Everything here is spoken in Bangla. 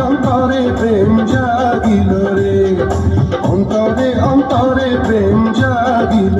অন্তরে প্রেম জাগিল রে। অন্তরে অন্তরে প্রেম জাগিল